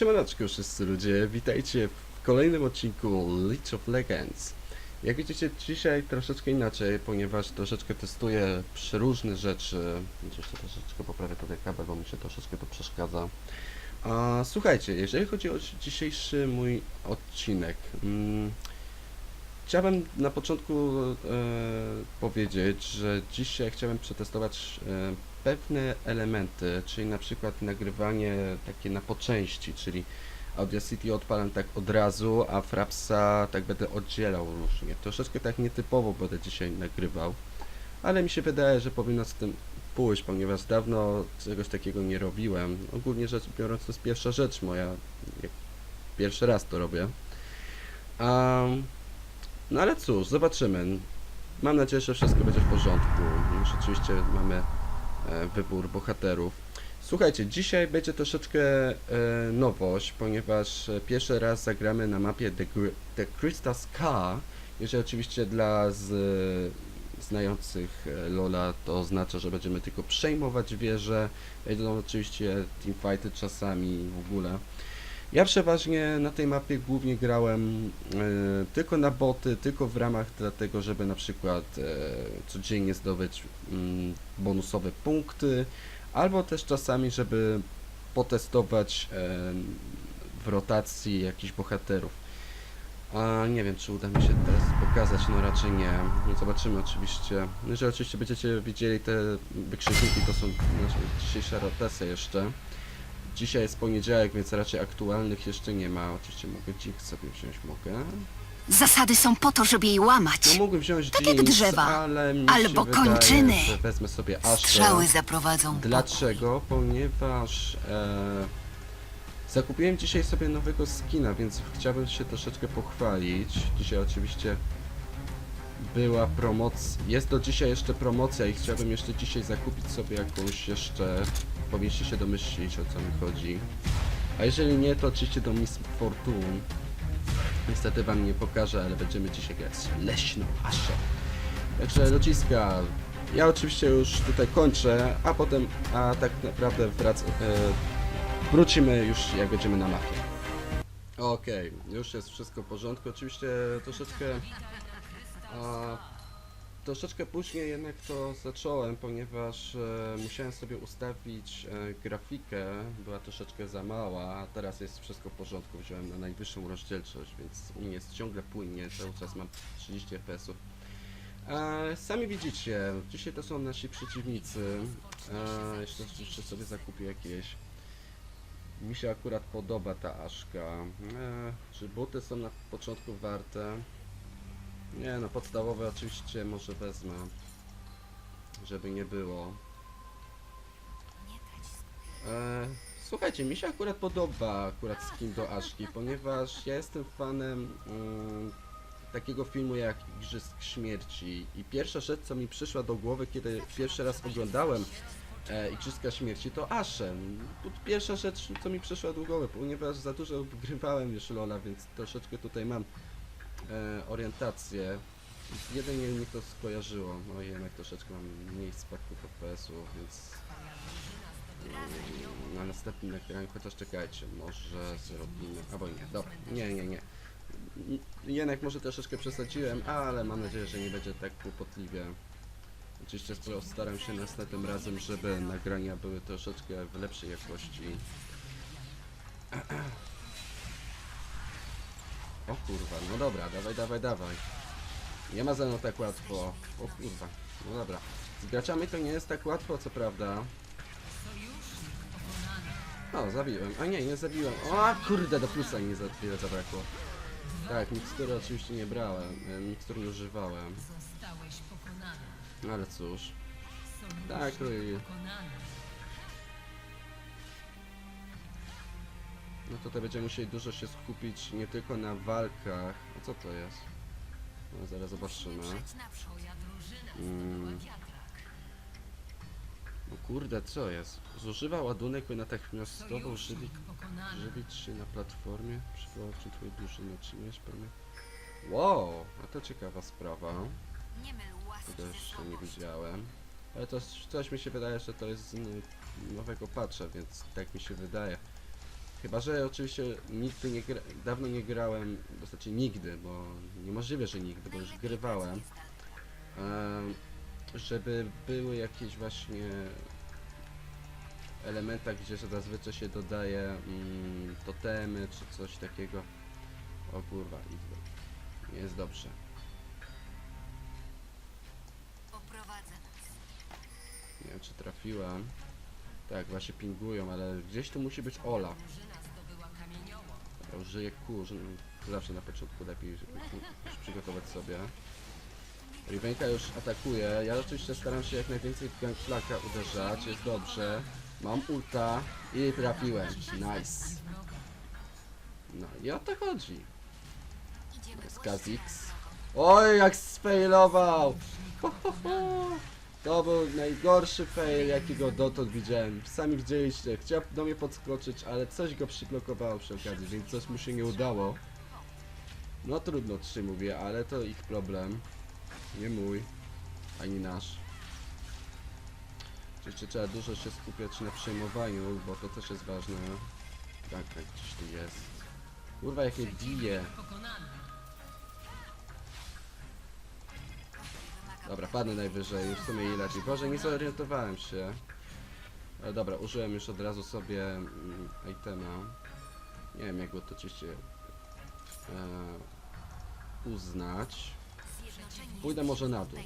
Siemaneczko wszyscy ludzie, witajcie w kolejnym odcinku League of Legends. Jak widzicie dzisiaj troszeczkę inaczej, ponieważ troszeczkę testuję przeróżne rzeczy. Jeszcze troszeczkę poprawię tutaj kabel, bo mi się troszeczkę to przeszkadza. A, słuchajcie, jeżeli chodzi o dzisiejszy mój odcinek, mm, chciałbym na początku e, powiedzieć, że dzisiaj chciałem przetestować e, pewne elementy, czyli na przykład nagrywanie takie na po części, czyli Audacity odpalam tak od razu, a Frapsa tak będę oddzielał różnie. Troszeczkę tak nietypowo będę dzisiaj nagrywał, ale mi się wydaje, że powinno z tym pójść, ponieważ dawno czegoś takiego nie robiłem. Ogólnie rzecz biorąc, to jest pierwsza rzecz moja, pierwszy raz to robię. Um, no ale cóż, zobaczymy. Mam nadzieję, że wszystko będzie w porządku. Już oczywiście mamy wybór bohaterów. Słuchajcie, dzisiaj będzie troszeczkę e, nowość, ponieważ e, pierwszy raz zagramy na mapie The, The Crystal Scar. Jeżeli oczywiście dla z, znających e, Lola to oznacza, że będziemy tylko przejmować wieże. Będą oczywiście teamfighty czasami w ogóle. Ja przeważnie na tej mapie głównie grałem e, tylko na boty, tylko w ramach dlatego, żeby na przykład e, codziennie zdobyć mm, bonusowe punkty, albo też czasami, żeby potestować e, w rotacji jakichś bohaterów. A nie wiem, czy uda mi się teraz pokazać, no raczej nie. No Zobaczymy oczywiście. No, Jeżeli oczywiście będziecie widzieli te wykrzykniki, to są znaczy, dzisiejsza rotacja jeszcze. Dzisiaj jest poniedziałek, więc raczej aktualnych jeszcze nie ma. Oczywiście mogę dzik sobie wziąć, mogę. Zasady są po to, żeby je łamać. No mógłbym wziąć Tak jak jeans, drzewa, ale mi albo się wydaje, kończyny. że wezmę sobie aż Strzały zaprowadzą. Dlaczego? Ponieważ e, zakupiłem dzisiaj sobie nowego skina, więc chciałbym się troszeczkę pochwalić. Dzisiaj oczywiście była promocja, jest do dzisiaj jeszcze promocja i chciałbym jeszcze dzisiaj zakupić sobie jakąś jeszcze, powinniście się domyślić o co mi chodzi. A jeżeli nie, to oczywiście do Miss Fortune. Niestety wam nie pokażę, ale będziemy dzisiaj grać leśną aszę. Także ludziska, ja oczywiście już tutaj kończę, a potem, a tak naprawdę wrac, e, wrócimy już jak będziemy na mapie. Okej, już jest wszystko w porządku. Oczywiście troszeczkę, a, troszeczkę później jednak to zacząłem, ponieważ e, musiałem sobie ustawić e, grafikę, była troszeczkę za mała, a teraz jest wszystko w porządku. Wziąłem na najwyższą rozdzielczość, więc u mnie jest ciągle płynnie, cały czas mam 30 fps-ów. E, sami widzicie, dzisiaj to są nasi przeciwnicy. E, jeszcze, jeszcze sobie zakupię jakieś. Mi się akurat podoba ta aszka. E, czy buty są na początku warte? Nie no, podstawowe oczywiście może wezmę. Żeby nie było. E, słuchajcie, mi się akurat podoba akurat skin do Aszki, ponieważ ja jestem fanem mm, takiego filmu jak Igrzysk Śmierci i pierwsza rzecz co mi przyszła do głowy kiedy pierwszy raz oglądałem e, Igrzyska Śmierci to Ashen. Pierwsza rzecz co mi przyszła do głowy, ponieważ za dużo grywałem już Lola, więc troszeczkę tutaj mam e, orientację. Jedynie mi to skojarzyło, no i jednak troszeczkę mam mniej spadku FPS-u, więc mm, na następnym nagraniu, chociaż czekajcie, może zrobimy, albo nie, dobra, nie, nie, nie. Jednak może troszeczkę przesadziłem, ale mam nadzieję, że nie będzie tak kłopotliwie. Oczywiście postaram się następnym razem, żeby nagrania były troszeczkę w lepszej jakości. O kurwa, no dobra, dawaj, dawaj, dawaj. Nie ma ze mną tak łatwo. O kurwa, no dobra. Z graczami to nie jest tak łatwo, co prawda. O, zabiłem. A nie, nie zabiłem. O kurde, do plusa mi za chwilę zabrakło. Tak, mikstury oczywiście nie brałem. e, Mikstury używałem. No ale cóż. Tak, No tutaj będziemy musieli dużo się skupić nie tylko na walkach. A co to jest? No zaraz zobaczymy. Mm. No kurde, co jest? Zużywa ładunek, by natychmiastowo żywić się na platformie. Przywołał czy twojej drużyny, czy nie pewnie. Wow, a to ciekawa sprawa. Tego ze jeszcze nie widziałem. Ale to coś mi się wydaje, że to jest z nowego patcha, więc tak mi się wydaje. Chyba, że oczywiście nigdy nie gra, dawno nie grałem, to znaczy nigdy, bo niemożliwe, że nigdy, bo już grywałem. Em, żeby były jakieś właśnie elementa, gdzie zazwyczaj się dodaje mm, totemy czy coś takiego. O kurwa, nie jest dobrze. Nie wiem czy trafiłem. Tak, właśnie pingują, ale gdzieś tu musi być Ola. Dobra, użyję zawsze na początku lepiej już przygotować sobie. Rivenka już atakuje, ja oczywiście staram się jak najwięcej w gangplanka uderzać, jest dobrze. Mam ulta i trafiłem, nice. No i o to chodzi. Idziemy Jest drogą. Oj, jak sfailował! Ho, ho, ho. To był najgorszy fail, jakiego dotąd widziałem. Sami widzieliście, chciał do mnie podskoczyć, ale coś go przyblokowało przy okazji, więc coś mu się nie udało. No trudno, czy mówię, ale to ich problem. Nie mój, ani nasz. Oczywiście trzeba dużo się skupiać na przejmowaniu, bo to też jest ważne. Tak, tak, gdzieś tu jest. Kurwa, jak mnie bije. Dobra, padnę najwyżej, w sumie i lepiej. Boże, nie zorientowałem się. Ale dobra, użyłem już od razu sobie mm, itema. Nie wiem, jak go to oczywiście e, uznać. Pójdę może na dół.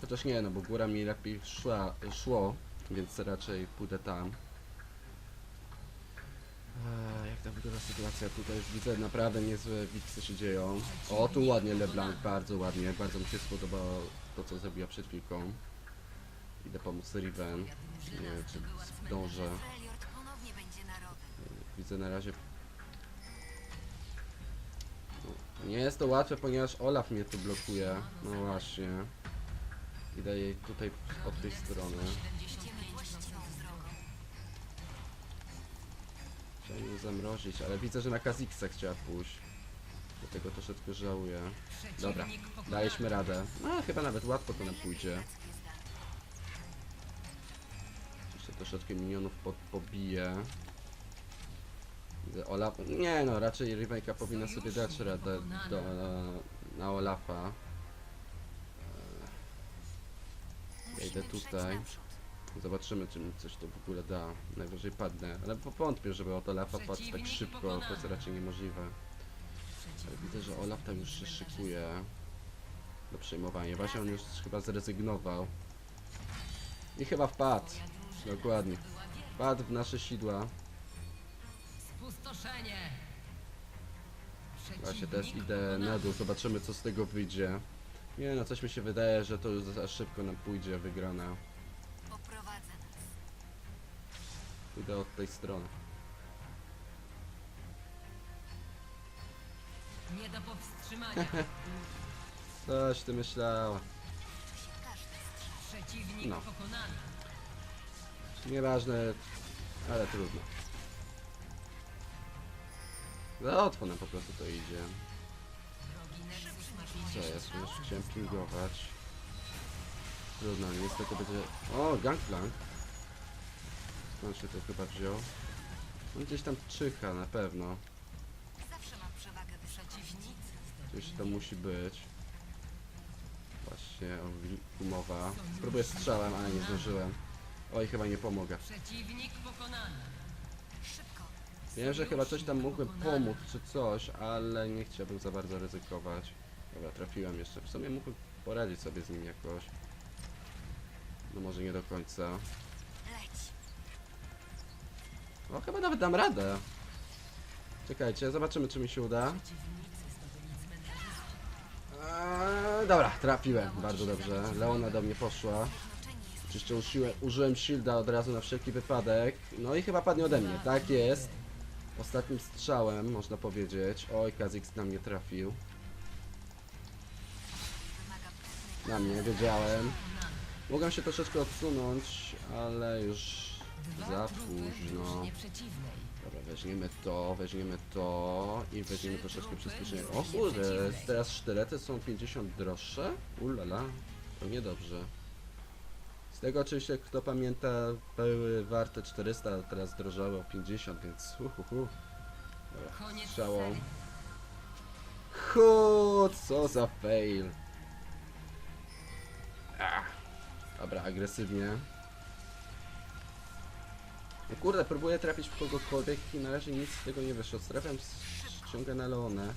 Chociaż nie, no bo góra mi lepiej szła, szło, więc raczej pójdę tam. Eee, jak ta wygląda sytuacja? Tutaj już widzę naprawdę niezłe wiksy się dzieją. O, tu ładnie LeBlanc, bardzo ładnie. Bardzo mi się spodobało to, co zrobiła przed chwilką. Idę pomóc Riven. Nie wiem, czy zdążę. Widzę na razie... No, Nie jest to łatwe, ponieważ Olaf mnie tu blokuje. No właśnie. Idę jej tutaj od tej strony. Chciałem ją zamrozić, ale widzę, że na Kazixa chciała pójść. Dlatego troszeczkę żałuję. Dobra, daliśmy radę. No, chyba nawet łatwo to nam pójdzie. Jeszcze troszeczkę minionów po, pobiję. Olaf... Nie no, raczej Rivenka powinna sobie dać radę do, na Olafa. Ja idę tutaj. Zobaczymy, czy mi coś to w ogóle da. Najwyżej padnę, ale wątpię, żeby od Olafa padł tak szybko, to jest raczej niemożliwe. Ale widzę, że Olaf tam już się szykuje do przejmowania. Właśnie on już chyba zrezygnował. I chyba wpadł. Dokładnie. Wpadł w nasze sidła. Spustoszenie. Właśnie też idę na dół, zobaczymy co z tego wyjdzie. Nie no, coś mi się wydaje, że to już za szybko nam pójdzie wygrana. Poprowadzę nas. Pójdę od tej strony. Nie do powstrzymania. Coś ty myślała. Przeciwnik No. pokonany. Nieważne, ale trudno. Łatwo nam po prostu to idzie. Drogi Nexus ma Co 50 jest? Już chciałem pingować. Trudno, niestety będzie... O, gangplank. Skąd się to chyba wziął? On gdzieś tam czyha na pewno. Zdobyli to musi być. Właśnie, umowa. Spróbuję strzałem, ale nie zdążyłem. Oj, chyba nie pomogę. Przeciwnik pokonany. Szybko. Wiem, że chyba coś tam mógłbym pomóc czy coś, ale nie chciałbym za bardzo ryzykować. Dobra, trafiłem jeszcze. W sumie mógłbym poradzić sobie z nim jakoś. No może nie do końca. No chyba nawet dam radę. Czekajcie, zobaczymy czy mi się uda. Dobra, trafiłem. Bardzo dobrze. Leona do mnie poszła. Oczywiście użyłem shielda od razu na wszelki wypadek. No i chyba padnie ode mnie. Tak jest. Ostatnim strzałem, można powiedzieć. Oj, Kazix na mnie trafił. Na mnie, wiedziałem. Mogłem się troszeczkę odsunąć, ale już za późno. Weźmiemy to, weźmiemy to i weźmiemy troszeczkę przyspieszenia. O kurde, teraz sztylety są 50 droższe? Ulala, to niedobrze. Z tego oczywiście, kto pamięta, były warte 400, a teraz drożały o 50, więc uhuhu. Strzałą. Chud, co za fail. Ach. Dobra, agresywnie. No kurde, próbuję trafić w kogokolwiek i na razie nic z tego nie wyszło. Trafiam, ściągę na Leonę.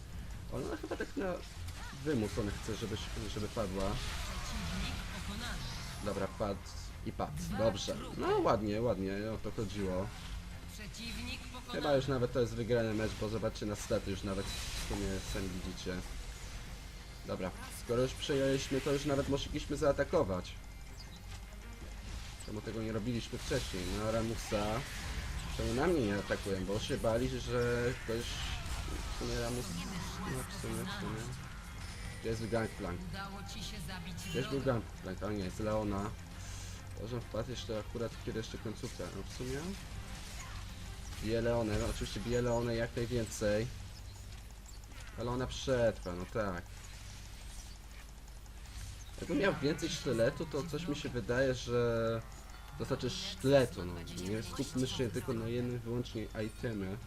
Ona chyba tak na wymus ona chce, żeby, żeby padła. Dobra, padł i padł. Dobrze. No ładnie, ładnie, o to chodziło. Chyba już nawet to jest wygrany mecz, bo zobaczcie na staty już nawet w sumie sami widzicie. Dobra, skoro już przejęliśmy, to już nawet mogliśmy zaatakować. Czemu tego nie robiliśmy wcześniej? No Ramusa, czemu na mnie nie atakują? Bo się bali, że ktoś w sumie Ramus... No w sumie, w sumie. Gdzie jest Gangplank? Był wroga. Gangplank, a nie, jest Leona. Może wpadł jeszcze akurat kiedy jeszcze końcówka, no w sumie. Bije Leonę, no oczywiście bije Leonę jak najwięcej. Ale ona przetrwa, no tak. Jakbym miał więcej sztyletu, to coś mi się wydaje, że... To znaczy sztyletu, no. Nie skupmy się tylko na jednym wyłącznie itemy.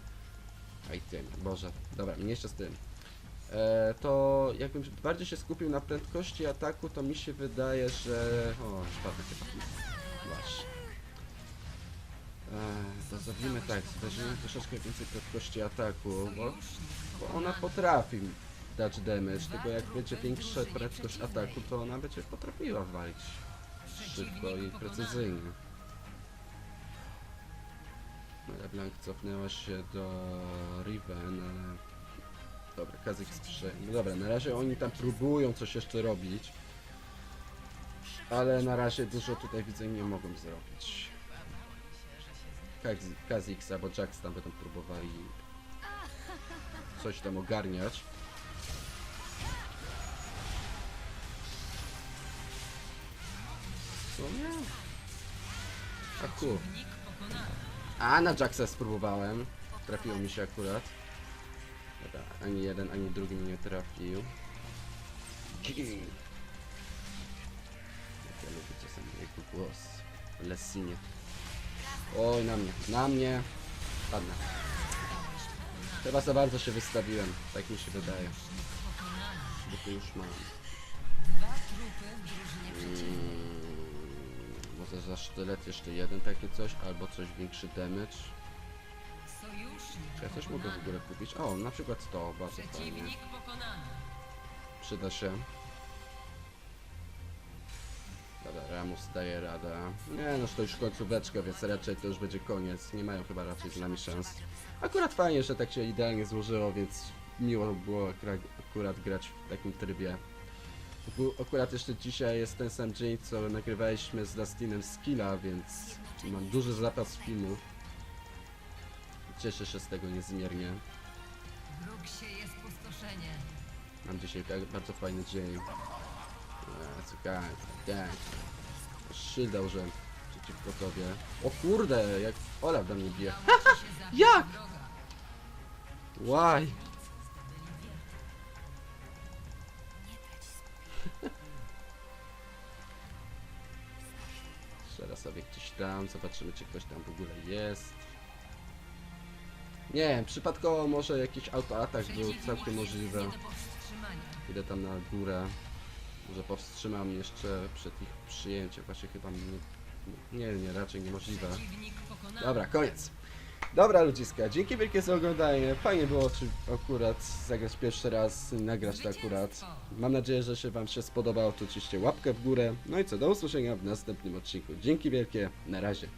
Itemy, boże. Dobra, mniejsza z tym. E, to jakbym bardziej się skupił na prędkości ataku, to mi się wydaje, że... O, spadł chyba. Właśnie. E, to zrobimy tak, weźmiemy troszeczkę więcej prędkości ataku, bo, bo ona potrafi dać damage, tylko jak będzie większa prędkość ataku, to ona będzie potrafiła walić szybko i precyzyjnie. LeBlanc cofnęła się do Riven, ale... Dobra, Kazik sprze... No dobra, na razie oni tam próbują coś jeszcze robić. Ale na razie dużo tutaj widzę nie mogą zrobić. Kazi- Kazix albo Jax tam będą próbowali coś tam ogarniać. Co nie? A ku. A na Jacksa spróbowałem. Trafiło mi się akurat. Dobra, ani jeden, ani drugi mnie nie trafił. Jak ja lubię czasem jego głos. Lessinie. Oj, na mnie, na mnie. Padnę. Chyba za bardzo się wystawiłem, tak mi się wydaje. Bo tu już mam. Mm, może za sztylet jeszcze jeden taki coś, albo coś większy damage. Czy ja coś mogę w ogóle kupić? O, na przykład to, bardzo fajnie. Przyda się. Dobra, Ramus daje radę. Nie no, to już końcóweczka, więc raczej to już będzie koniec. Nie mają chyba raczej z nami szans. Akurat fajnie, że tak się idealnie złożyło, więc miło było akurat grać w takim trybie. Akurat jeszcze dzisiaj jest ten sam dzień, co nagrywaliśmy z Dustinem Skilla, więc mam duży zapas filmów. Cieszę się z tego niezmiernie. Jest pustoszenie. Mam dzisiaj tak bardzo fajny dzień. Eee, gang, gang. Szylda użyłem przeciwko tobie. O kurde, jak Olaf do mnie bije. Jak? Why? Sobie gdzieś tam, zobaczymy czy ktoś tam w ogóle jest. Nie wiem, przypadkowo może jakiś autoatak był całkiem możliwy. nie. Idę tam na górę. Może powstrzymam jeszcze przed ich przyjęciem. Właśnie chyba mnie... Nie, nie, raczej niemożliwe. Dobra, koniec. Dobra ludziska, dzięki wielkie za oglądanie. Fajnie było czy akurat zagrać pierwszy raz, nagrać to akurat. Mam nadzieję, że się wam się spodobało. To oczywiście łapkę w górę. No i co, do usłyszenia w następnym odcinku. Dzięki wielkie, na razie.